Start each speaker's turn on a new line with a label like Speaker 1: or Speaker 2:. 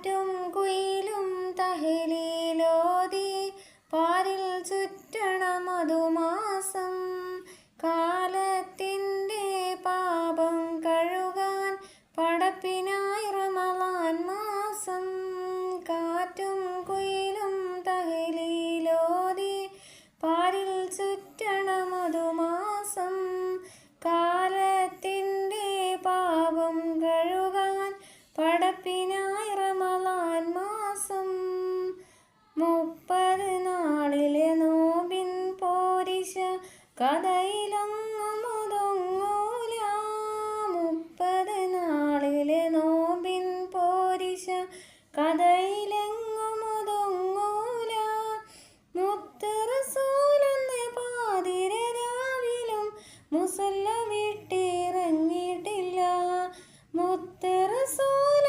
Speaker 1: കാറ്റും കുയിലും തഹലിലോതി പാരിൽ ചുറ്റണ മധുമാസം. കാലത്തിന്റെ പാപം കഴുകാൻ പടപ്പിനായി റമളാൻ മാസം. കാറ്റും കുയിലും തഹലിലോതി പാരിൽ ചുറ്റണ മധുമാസം. കാലത്തിന്റെ പാപം കഴുകാൻ പടപ്പിനായി പതിനാളിലെ നോബിൻ പോരിശ കഥയിലൊന്നും മുപ്പത് നാളിലെ നോബിൻ പോരിശ കഥയിലെങ്ങും ഒതുങ്ങൂല മുത്തറസൂലെന്ന് പാതിര രാവിലും മുസല്ല വിട്ടിറങ്ങിയിട്ടില്ല. മുത്തറസൂൽ